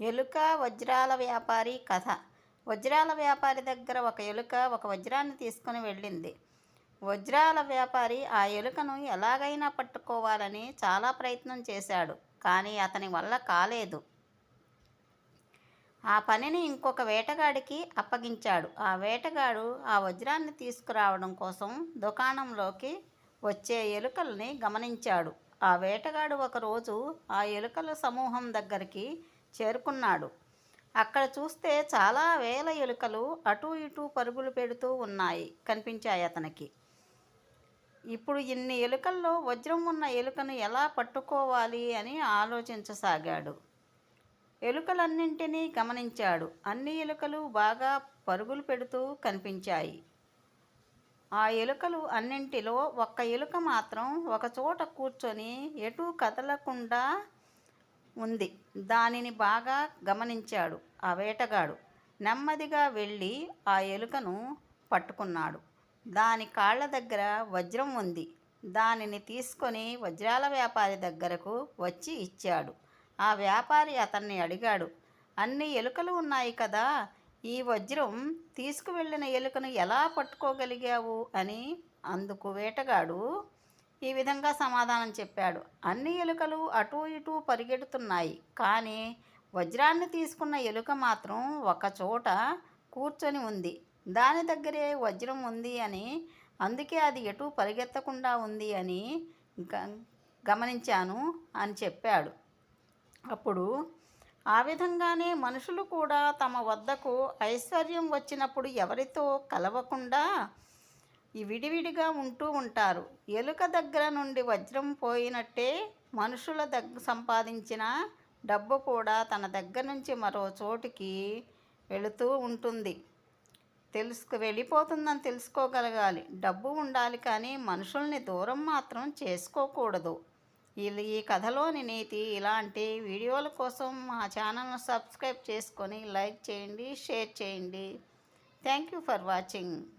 ఎలుక వజ్రాల వ్యాపారి కథ. వజ్రాల వ్యాపారి దగ్గర ఒక ఎలుక ఒక వజ్రాన్ని తీసుకుని వెళ్ళింది. వజ్రాల వ్యాపారి ఆ ఎలుకను ఎలాగైనా పట్టుకోవాలని చాలా ప్రయత్నం చేశాడు కానీ అతని వల్ల కాలేదు. ఆ పనిని ఇంకొక వేటగాడికి అప్పగించాడు. ఆ వేటగాడు ఆ వజ్రాన్ని తీసుకురావడం కోసం దుకాణంలోకి వచ్చే ఎలుకల్ని గమనించాడు. ఆ వేటగాడు ఒకరోజు ఆ ఎలుకల సమూహం దగ్గరికి చేరుకున్నాడు. అక్కడ చూస్తే చాలా వేల ఎలుకలు అటూ ఇటూ పరుగులు పెడుతూ ఉన్నాయి కనిపించాయి అతనికి. ఇప్పుడు ఇన్ని ఎలుకల్లో వజ్రం ఉన్న ఎలుకను ఎలా పట్టుకోవాలి అని ఆలోచించసాగాడు. ఎలుకలన్నింటినీ గమనించాడు. అన్ని ఎలుకలు బాగా పరుగులు పెడుతూ కనిపించాయి. ఆ ఎలుకలు అన్నింటిలో ఒక్క ఎలుక మాత్రం ఒకచోట కూర్చొని ఎటూ కదలకుండా ఉంది. దానిని బాగా గమనించాడు ఆ వేటగాడు. నెమ్మదిగా వెళ్ళి ఆ ఎలుకను పట్టుకున్నాడు. దాని కాళ్ళ దగ్గర వజ్రం ఉంది. దానిని తీసుకొని వజ్రాల వ్యాపారి దగ్గరకు వచ్చి ఇచ్చాడు. ఆ వ్యాపారి అతన్ని అడిగాడు అన్ని ఎలుకలు ఉన్నాయి కదా? ఈ వజ్రం తీసుకువెళ్ళిన ఎలుకను ఎలా పట్టుకోగలిగావు? అని అందుకు వేటగాడు ఈ విధంగా సమాధానం చెప్పాడు. అన్ని ఎలుకలు అటూ ఇటూ పరిగెడుతున్నాయి. కానీ వజ్రాన్ని తీసుకున్న ఎలుక మాత్రం ఒకచోట కూర్చొని ఉంది. దాని దగ్గరే వజ్రం ఉంది అని అందుకే అది ఎటు పరిగెత్తకుండా ఉంది అని గ- గమనించాను అని చెప్పాడు. అప్పుడు ఆ విధంగానే మనుషులు కూడా తమ వద్దకు ఐశ్వర్యం వచ్చినప్పుడు ఎవరితో కలవకుండా విడివిడిగా ఉంటూ ఉంటారు. ఎలుక దగ్గర నుండి వజ్రం పోయినట్టే మనుషుల దగ్గ సంపాదించిన డబ్బు కూడా తన దగ్గర నుంచి మరో చోటికి వెళుతూ ఉంటుంది. తెలుసుకు వెళ్ళిపోతుందని తెలుసుకోగలగాలి. డబ్బు ఉండాలి కానీ మనుషుల్ని దూరం మాత్రం చేసుకోకూడదు. ఈ ఈ కథలోని నీతి ఇలాంటి వీడియోల కోసం మా ఛానల్ను సబ్స్క్రైబ్ చేసుకొని లైక్ చేయండి షేర్ చేయండి. Thank you for watching.